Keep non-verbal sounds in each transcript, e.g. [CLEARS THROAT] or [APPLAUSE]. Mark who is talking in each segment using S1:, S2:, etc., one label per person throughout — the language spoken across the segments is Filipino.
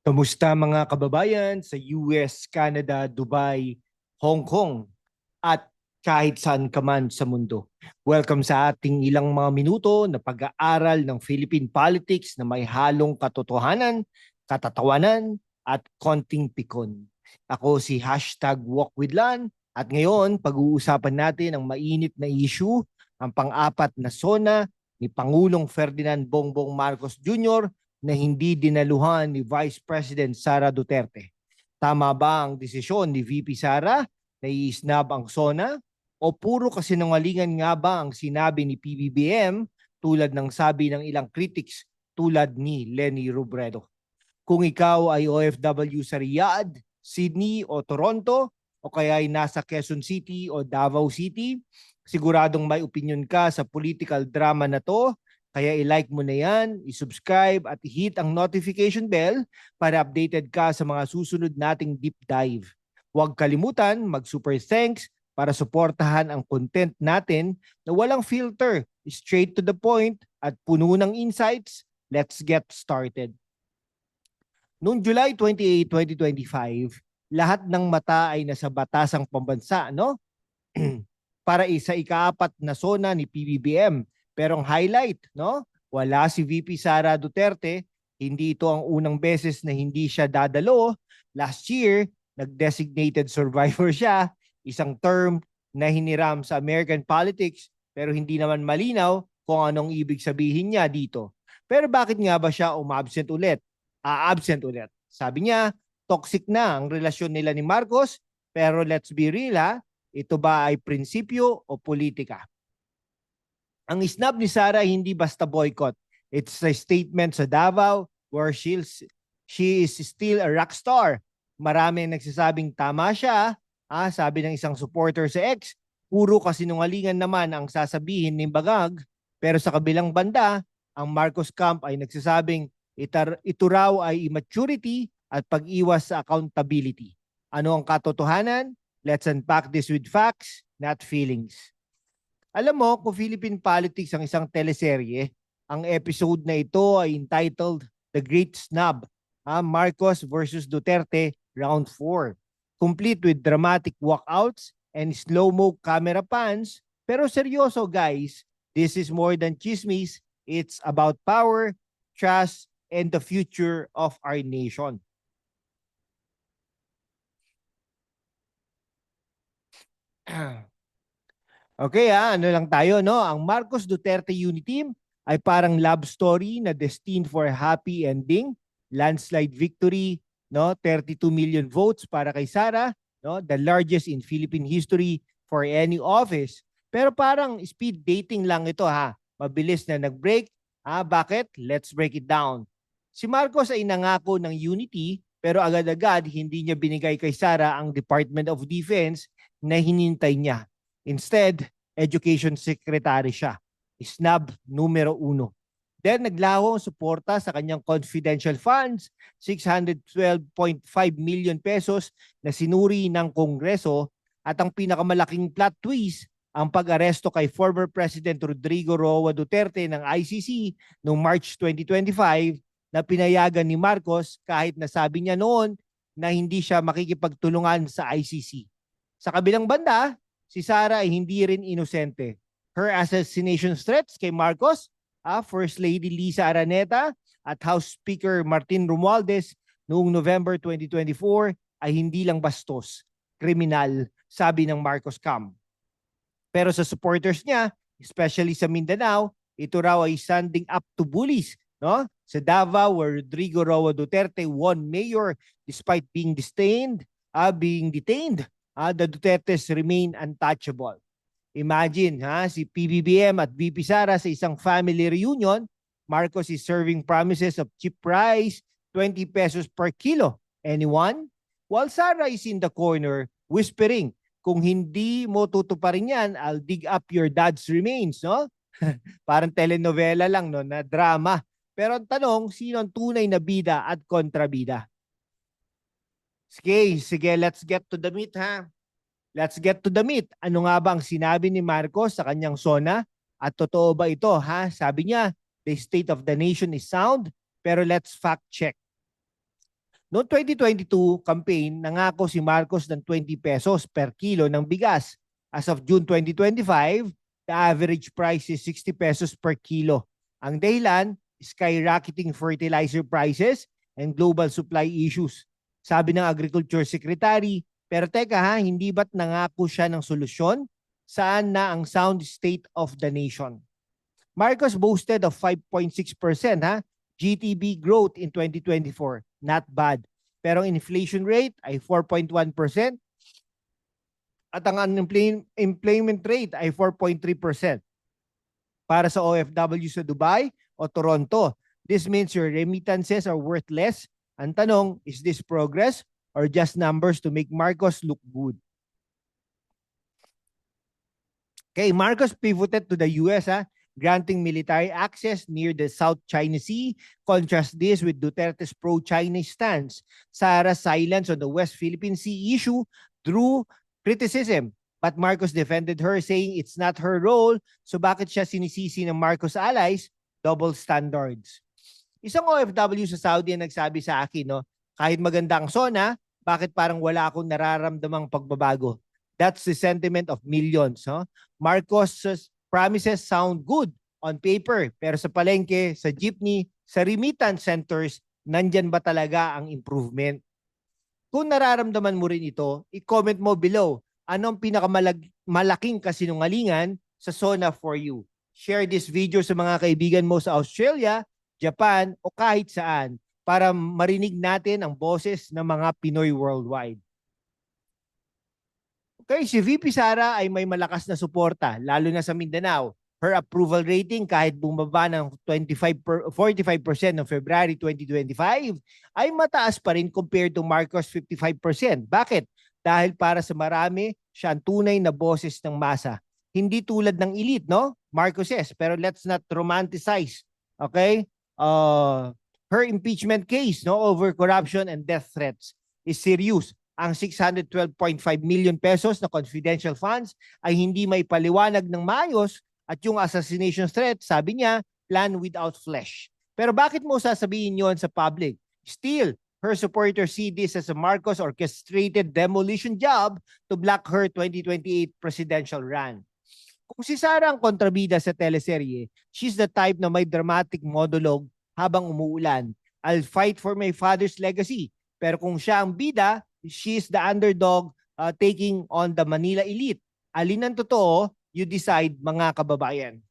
S1: Kamusta mga kababayan sa US, Canada, Dubai, Hong Kong at kahit saan ka man sa mundo. Welcome sa ating ilang mga minuto na pag-aaral ng Philippine politics na may halong katotohanan, katatawanan at konting pikon. Ako si hashtag WalkWithLan at ngayon pag-uusapan natin ang mainit na issue, ang pang-apat na sona ni Pangulong Ferdinand Bongbong Marcos Jr na hindi dinaluhan ni Vice President Sara Duterte. Tama ba ang desisyon ni VP Sara na i-snub ang SONA? O puro kasinungalingan nga ba ang sinabi ni PBBM tulad ng sabi ng ilang critics tulad ni Lenny Robredo? Kung ikaw ay OFW sa Riyadh, Sydney o Toronto o kaya ay nasa Quezon City o Davao City, siguradong may opinion ka sa political drama na to kaya i-like mo na yan, i-subscribe at i-hit ang notification bell para updated ka sa mga susunod nating deep dive. Huwag kalimutan mag-super thanks para suportahan ang content natin na walang filter, straight to the point at puno ng insights. Let's get started. Noong July 28, 2025, lahat ng mata ay nasa batasang pambansa, no? [CLEARS THROAT] para isa ikaapat na sona ni PBBM pero ang highlight, no? Wala si VP Sara Duterte. Hindi ito ang unang beses na hindi siya dadalo. Last year, nag-designated [LAUGHS] survivor siya. Isang term na hiniram sa American politics pero hindi naman malinaw kung anong ibig sabihin niya dito. Pero bakit nga ba siya umabsent ulit? A-absent ulit. Sabi niya, toxic na ang relasyon nila ni Marcos pero let's be real ha, ito ba ay prinsipyo o politika? Ang snub ni Sara hindi basta boycott. It's a statement sa Davao where she's, she is still a rock star. Marami nagsasabing tama siya. Ah, sabi ng isang supporter sa X, puro kasinungalingan naman ang sasabihin ni Bagag. Pero sa kabilang banda, ang Marcos Camp ay nagsasabing itar, ito raw ay immaturity at pag-iwas sa accountability. Ano ang katotohanan? Let's unpack this with facts, not feelings. Alam mo, kung Philippine Politics ang isang teleserye, ang episode na ito ay entitled The Great Snub, ah, Marcos versus Duterte, Round 4. Complete with dramatic walkouts and slow-mo camera pans. Pero seryoso guys, this is more than chismis. It's about power, trust, and the future of our nation. [CLEARS THROAT] Okay ah, ano lang tayo no? Ang Marcos Duterte Unity Team ay parang love story na destined for happy ending, landslide victory, no? 32 million votes para kay Sara, no? The largest in Philippine history for any office. Pero parang speed dating lang ito ha. Mabilis na nag-break. Ah, bakit? Let's break it down. Si Marcos ay nangako ng unity pero agad-agad hindi niya binigay kay Sara ang Department of Defense na hinintay niya. Instead, education secretary siya. Snub numero uno. Then naglaho ang suporta sa kanyang confidential funds, 612.5 million pesos na sinuri ng Kongreso at ang pinakamalaking plot twist, ang pag-aresto kay former President Rodrigo Roa Duterte ng ICC noong March 2025 na pinayagan ni Marcos kahit nasabi niya noon na hindi siya makikipagtulungan sa ICC. Sa kabilang banda, si Sara ay hindi rin inosente. Her assassination threats kay Marcos, ah, First Lady Lisa Araneta at House Speaker Martin Romualdez noong November 2024 ay hindi lang bastos, kriminal, sabi ng Marcos Cam. Pero sa supporters niya, especially sa Mindanao, ito raw ay standing up to bullies, no? Sa Davao, where Rodrigo Roa Duterte won mayor despite being detained, uh, being detained uh, the Dutertes remain untouchable. Imagine ha, si PBBM at VP Sara sa isang family reunion, Marcos is serving promises of cheap price, 20 pesos per kilo. Anyone? While Sara is in the corner whispering, kung hindi mo tutuparin yan, I'll dig up your dad's remains, no? [LAUGHS] Parang telenovela lang, no, na drama. Pero ang tanong, sino ang tunay na bida at kontrabida? Sige, sige, let's get to the meat ha. Let's get to the meat. Ano nga ba ang sinabi ni Marcos sa kanyang sona? At totoo ba ito ha? Sabi niya, the state of the nation is sound, pero let's fact check. Noong 2022 campaign, nangako si Marcos ng 20 pesos per kilo ng bigas. As of June 2025, the average price is 60 pesos per kilo. Ang dahilan, skyrocketing fertilizer prices and global supply issues. Sabi ng Agriculture Secretary, pero teka ha, hindi ba't nangako siya ng solusyon? Saan na ang sound state of the nation? Marcos boasted of 5.6% ha, GTB growth in 2024. Not bad. Pero ang inflation rate ay 4.1% at ang unemployment rate ay 4.3% para sa OFW sa Dubai o Toronto. This means your remittances are worth less. Ang tanong, is this progress or just numbers to make Marcos look good? Okay, Marcos pivoted to the US, ha, ah, granting military access near the South China Sea. Contrast this with Duterte's pro-Chinese stance. Sara's silence on the West Philippine Sea issue drew criticism. But Marcos defended her saying it's not her role. So bakit siya sinisisi ng Marcos allies? Double standards. Isang OFW sa Saudi ang nagsabi sa akin, no, kahit maganda ang SONA, bakit parang wala akong nararamdamang pagbabago? That's the sentiment of millions. No? Marcos' promises sound good on paper, pero sa palengke, sa jeepney, sa remittance centers, nandyan ba talaga ang improvement? Kung nararamdaman mo rin ito, i-comment mo below anong pinakamalaking kasinungalingan sa SONA for you. Share this video sa mga kaibigan mo sa Australia, Japan o kahit saan para marinig natin ang boses ng mga Pinoy worldwide. Okay, si VP Sara ay may malakas na suporta, lalo na sa Mindanao. Her approval rating kahit bumaba ng 25 per, 45% noong February 2025 ay mataas pa rin compared to Marcos 55%. Bakit? Dahil para sa marami, siya ang tunay na boses ng masa. Hindi tulad ng elite, no? Marcoses, pero let's not romanticize. Okay? Uh, her impeachment case no over corruption and death threats is serious ang 612.5 million pesos na confidential funds ay hindi may paliwanag ng maayos at yung assassination threat, sabi niya, plan without flesh. Pero bakit mo sasabihin yon sa public? Still, her supporters see this as a Marcos orchestrated demolition job to block her 2028 presidential run. Kung si Sara ang kontrabida sa teleserye, she's the type na may dramatic monologue habang umuulan. I'll fight for my father's legacy. Pero kung siya ang bida, she's the underdog uh, taking on the Manila elite. Alin ang totoo, you decide mga kababayan.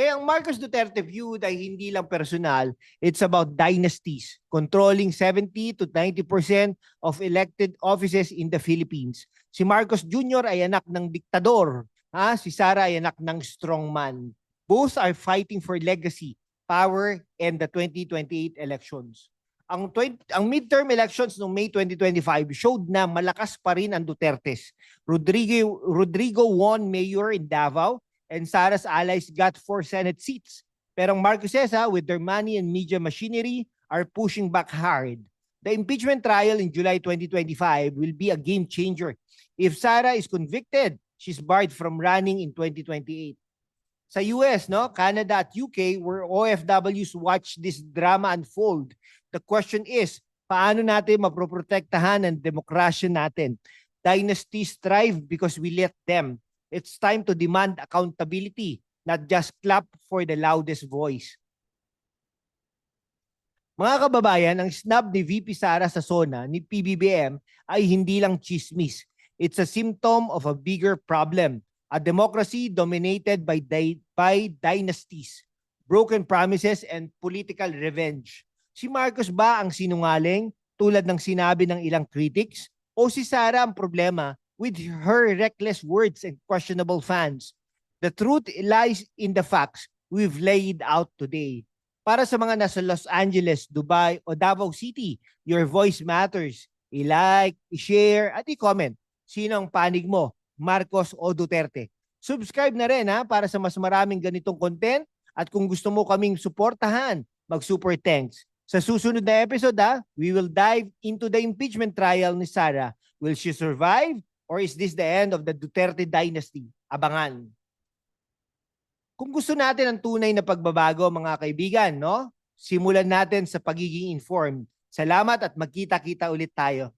S1: Kaya ang Marcos Duterte feud ay hindi lang personal, it's about dynasties, controlling 70 to 90% of elected offices in the Philippines. Si Marcos Jr. ay anak ng diktador, ha? si Sara ay anak ng strongman. Both are fighting for legacy, power, and the 2028 elections ang 20, ang midterm elections noong May 2025 showed na malakas pa rin ang Dutertes. Rodrigo Rodrigo won mayor in Davao and Sara's allies got four Senate seats. Pero ang Marcoses ha, ah, with their money and media machinery are pushing back hard. The impeachment trial in July 2025 will be a game changer. If Sara is convicted, she's barred from running in 2028 sa US, no, Canada at UK, where OFWs watch this drama unfold. The question is, paano natin maproprotektahan ang demokrasya natin? Dynasties thrive because we let them. It's time to demand accountability, not just clap for the loudest voice. Mga kababayan, ang snub ni VP Sara sa SONA ni PBBM ay hindi lang chismis. It's a symptom of a bigger problem a democracy dominated by, di- by dynasties, broken promises, and political revenge. Si Marcos ba ang sinungaling tulad ng sinabi ng ilang critics? O si Sara ang problema with her reckless words and questionable fans? The truth lies in the facts we've laid out today. Para sa mga nasa Los Angeles, Dubai o Davao City, your voice matters. I-like, i-share, at i-comment. Sino ang panig mo? Marcos o Duterte. Subscribe na rin ha para sa mas maraming ganitong content at kung gusto mo kaming suportahan, mag-super thanks. Sa susunod na episode ha, we will dive into the impeachment trial ni Sara. Will she survive or is this the end of the Duterte dynasty? Abangan. Kung gusto natin ang tunay na pagbabago mga kaibigan, no? simulan natin sa pagiging informed. Salamat at magkita-kita ulit tayo